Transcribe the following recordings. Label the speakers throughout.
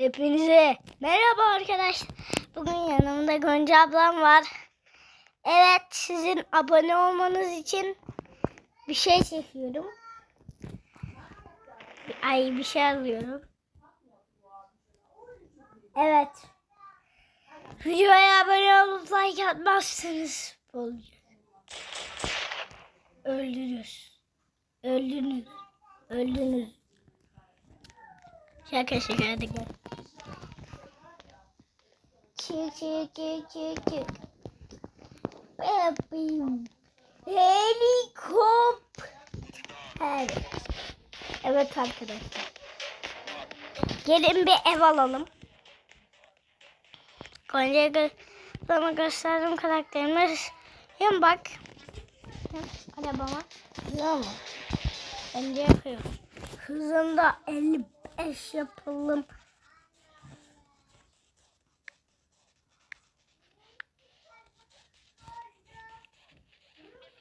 Speaker 1: Hepinize merhaba arkadaşlar. Bugün yanımda Gonca ablam var. Evet sizin abone olmanız için bir şey çekiyorum. Ay bir şey alıyorum. Evet. Videoya abone olup like atmazsanız olacak. Öldünüz. Öldünüz. Öldünüz. Şaka şaka hadi gel. Çık çık çık çık çık. Bebeğim. Helikopter. Evet arkadaşlar. Gelin bir ev alalım. Gonca'ya gö sana gösterdiğim karakterimiz. Hem bak. Hem arabama. Güzel mi? Bence yapıyor. Hızında 55 yapalım.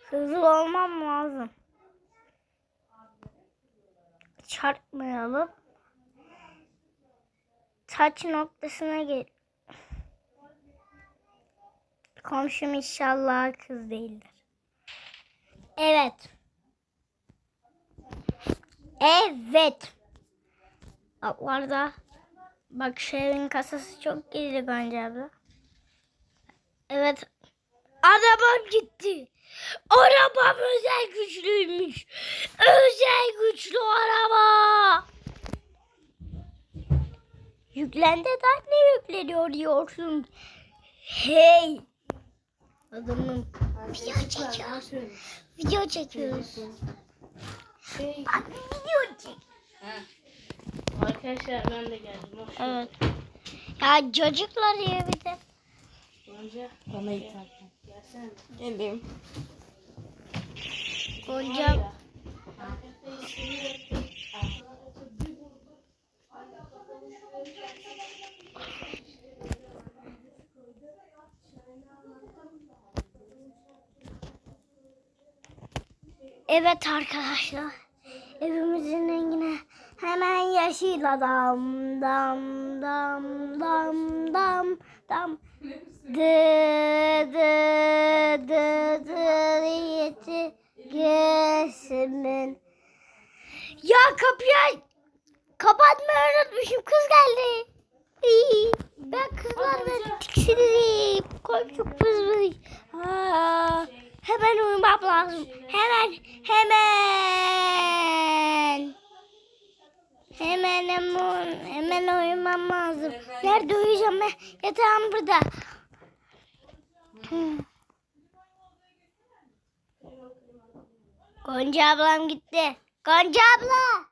Speaker 1: Hızlı olmam lazım. Çarpmayalım. Taç noktasına gel. Komşum inşallah kız değildir. Evet. Evet. Altlarda bak şu evin kasası çok gizli Gonca abla. Evet. Arabam gitti. Arabam özel güçlüymüş. Özel güçlü araba. Yüklendi de ne yükleniyor diyorsun? Hey. Adamım. Video çekiyoruz. Video çekiyoruz.
Speaker 2: Şey,
Speaker 1: Bak video çek.
Speaker 2: ha. Arkadaşlar ben de geldim. Hoş
Speaker 1: Evet. Ya çocuklar ya bir de.
Speaker 2: Önce bana ithal. Gelsene.
Speaker 3: Geleyim.
Speaker 1: Gonca. Evet arkadaşlar. Evimizin rengine hemen yeşil adam dam dam dam dam dam dı dı dı dı yeti gesimin ya kapıyı kapatmayı unutmuşum kız geldi. İyi. Ben kızlar ve tiksinirim. Komşu kız hemen uyumam lazım. Hemen hemen. Hemen hemen hemen uyumam lazım. Nerede uyuyacağım ben? Yatağım burada. Gonca ablam gitti. Gonca abla.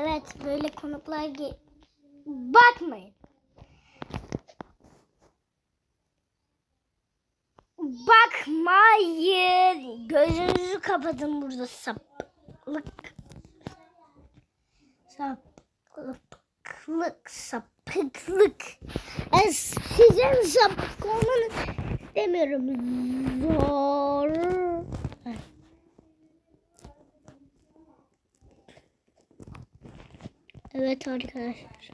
Speaker 1: Evet böyle konuklar ge- bakmayın. Bakmayın. Gözünüzü kapatın burada saplık. Saplık, sapıklık. Ben sizin sapık olmanız demiyorum. Zor. Evet arkadaşlar.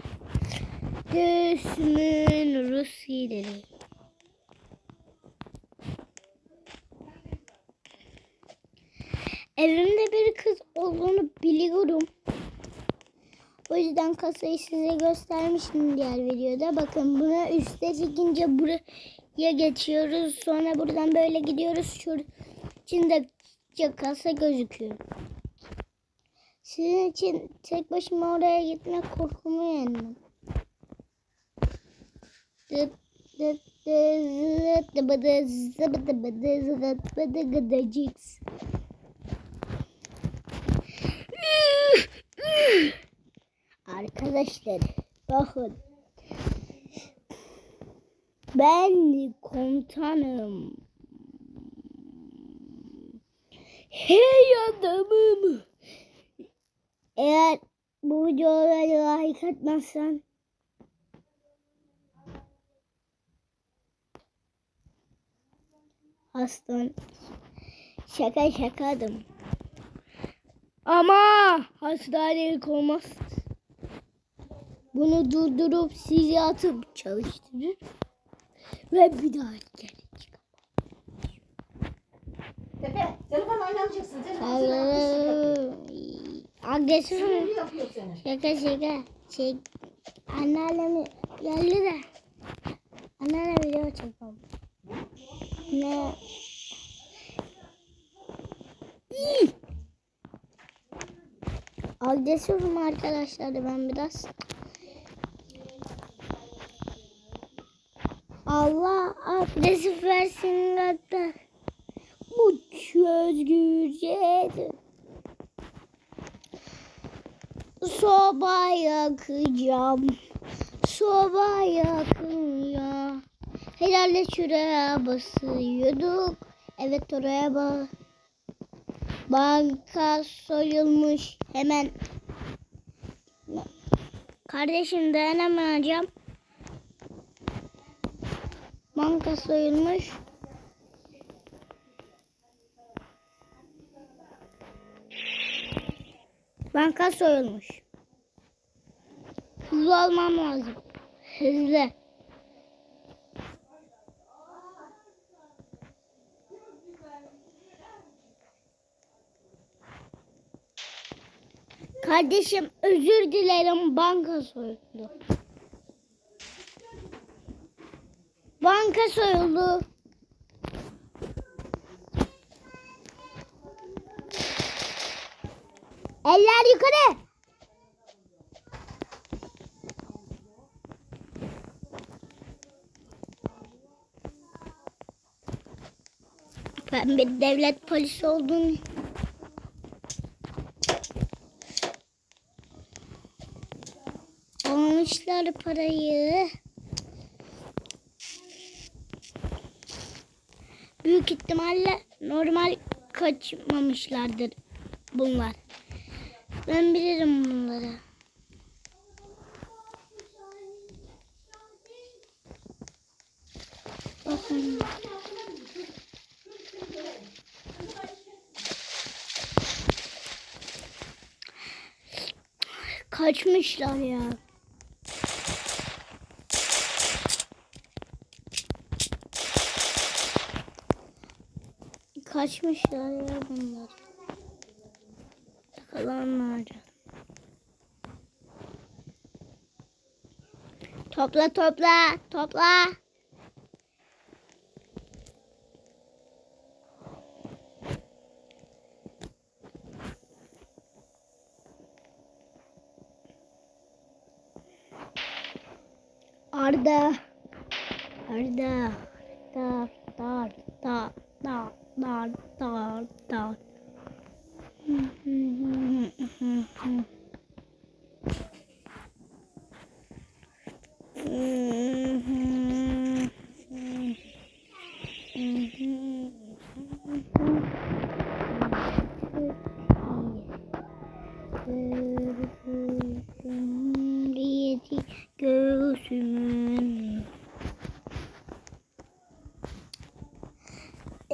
Speaker 1: Göğsümün Rusileri. Evimde bir kız olduğunu biliyorum. O yüzden kasayı size göstermiştim diğer videoda. Bakın buna üstte çekince buraya geçiyoruz. Sonra buradan böyle gidiyoruz. Şurada içinde kasa gözüküyor. Sizin için tek başıma oraya gitmek korkumu yendim. Dıt dıt dıt dıt bıdı zıbıdı bıdı zıbıdı bıdı gıdıcıks. Arkadaşlar bakın. Ben komutanım. Hey adamım. Eğer bu videolara like atmazsan aslan şaka şakadım. Ama hastanelik olmaz. Bunu durdurup sizi atıp çalıştırır. Ve bir daha gelecek.
Speaker 3: Tepe, telefon oynamayacaksın. Agresif.
Speaker 1: Şaka şaka. Şey, anneannemi geldi de. Anneannem video çekiyorum. Ne? İyi. Agresifim arkadaşlar ben biraz. Allah agresif versin hatta. Bu özgürcedir. Soba yakacağım. Soba yakıyor. Herhalde şuraya basıyorduk. Evet oraya bak. Banka soyulmuş. Hemen. Kardeşim dayanamayacağım. Banka soyulmuş. Banka soyulmuş. Hızlı olmam lazım. Hızlı. Kardeşim özür dilerim banka soyuldu. Banka soyuldu. Eller yukarı. Ben bir devlet polisi oldum. Almışlar parayı. Büyük ihtimalle normal kaçmamışlardır bunlar. Ben bilirim bunları. Bakın. Kaçmışlar ya. Kaçmışlar ya bunlar. Yakalanmadı. Topla topla topla. Arda. Arda. Dar dar dar dar dar dar dar. Cumhuriyeti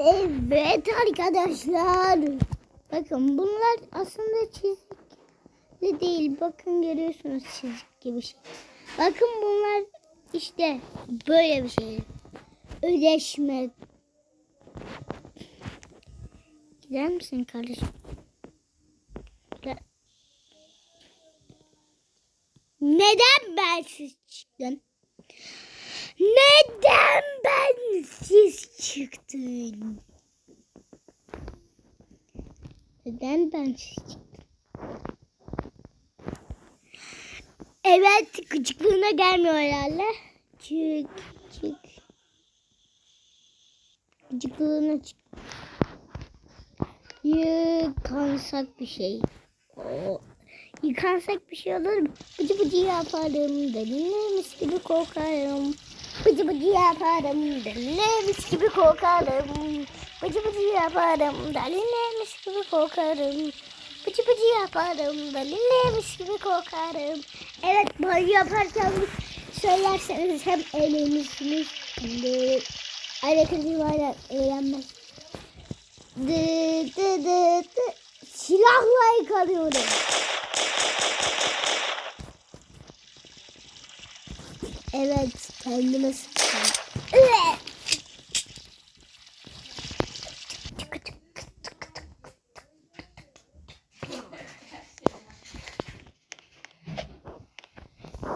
Speaker 1: Evet arkadaşlar. Bakın bunlar aslında çizikli değil. Bakın görüyorsunuz çizik gibi şey. Bakın bunlar işte böyle bir şey. Ödeşme. Gider misin kardeşim? Neden bensiz çıktın? Neden bensiz çıktın? Neden bensiz çıktın? Evet, gıcıklığına gelmiyor herhalde. Çık, çık. Gıcıklığına çık. Yıkansak bir şey. Oo. Yıkansak bir şey olur mu? Bıcı bıcı yaparım. Delilemiş gibi kokarım. Bıcı bıcı yaparım. Delilemiş gibi kokarım. Bıcı bıcı yaparım. Delilemiş gibi kokarım. Bıcı bıcı yaparım. Delilemiş gibi kokarım. Evet banyo yaparken söylerseniz hem eğlenirsiniz hem de alakası var eğlenmez. Dı dı dı dı. silahla yıkanıyorum. Evet, kendime sıktım. Evet.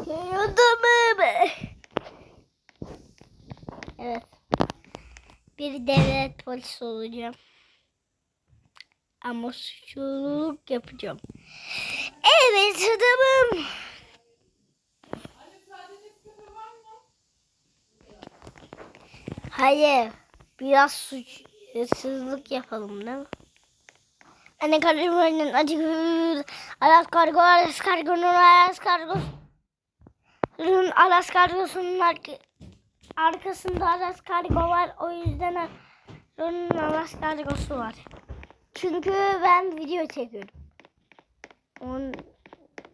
Speaker 1: Adamım. Evet. Bir devlet polisi olacağım. Ama suçluluk yapacağım. Evet adamım. Hayır. Biraz suçsuzluk yapalım değil mi? Anne kardeşim acı Aras kargo Aras kargonun Aras kargo Bunun Aras kargosunun arka- arkasında Aras kargo var. O yüzden onun Aras kargosu var. Çünkü ben video çekiyorum. 10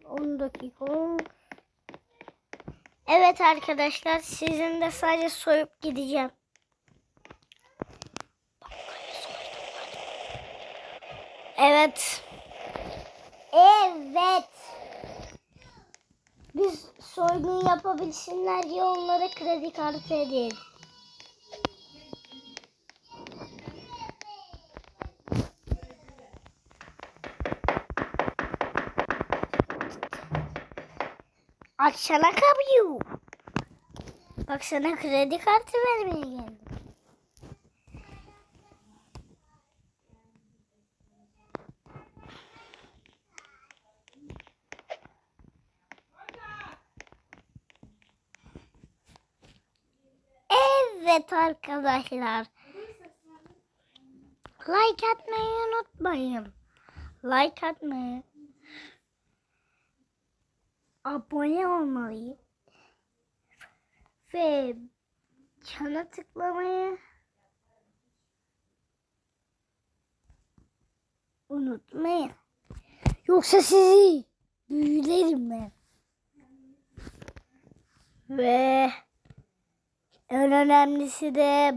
Speaker 1: 10 dakika. on- Evet arkadaşlar sizin de sadece soyup gideceğim. Evet. Evet. Biz soygun yapabilsinler diye onlara kredi kartı hediye. Açsana kapıyı. Bak sana kredi kartı vermeye geldim. Evet arkadaşlar. Like atmayı unutmayın. Like atmayı. Abone olmayı. Ve çana tıklamayı unutmayın. Yoksa sizi büyülerim ben. Ve en önemlisi de